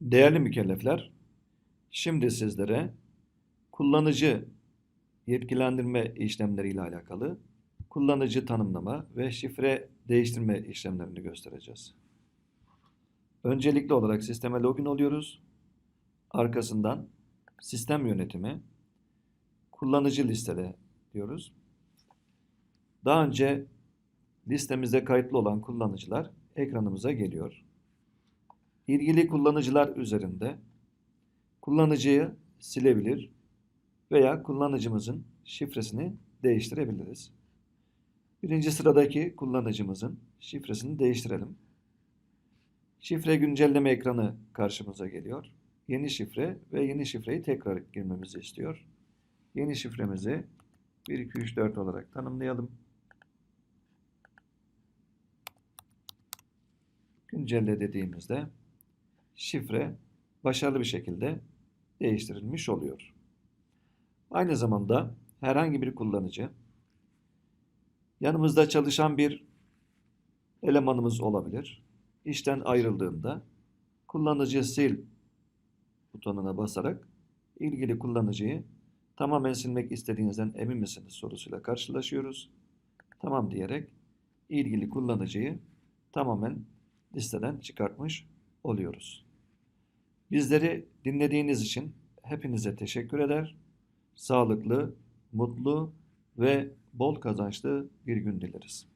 Değerli mükellefler, şimdi sizlere kullanıcı yetkilendirme işlemleri ile alakalı kullanıcı tanımlama ve şifre değiştirme işlemlerini göstereceğiz. Öncelikli olarak sisteme login oluyoruz. Arkasından sistem yönetimi, kullanıcı listele diyoruz. Daha önce listemizde kayıtlı olan kullanıcılar ekranımıza geliyor. İlgili kullanıcılar üzerinde kullanıcıyı silebilir veya kullanıcımızın şifresini değiştirebiliriz. Birinci sıradaki kullanıcımızın şifresini değiştirelim. Şifre güncelleme ekranı karşımıza geliyor. Yeni şifre ve yeni şifreyi tekrar girmemizi istiyor. Yeni şifremizi 1, 2, 3, 4 olarak tanımlayalım. Güncelle dediğimizde şifre başarılı bir şekilde değiştirilmiş oluyor. Aynı zamanda herhangi bir kullanıcı yanımızda çalışan bir elemanımız olabilir. İşten ayrıldığında kullanıcı sil butonuna basarak ilgili kullanıcıyı tamamen silmek istediğinizden emin misiniz sorusuyla karşılaşıyoruz. Tamam diyerek ilgili kullanıcıyı tamamen listeden çıkartmış oluyoruz. Bizleri dinlediğiniz için hepinize teşekkür eder. Sağlıklı, mutlu ve bol kazançlı bir gün dileriz.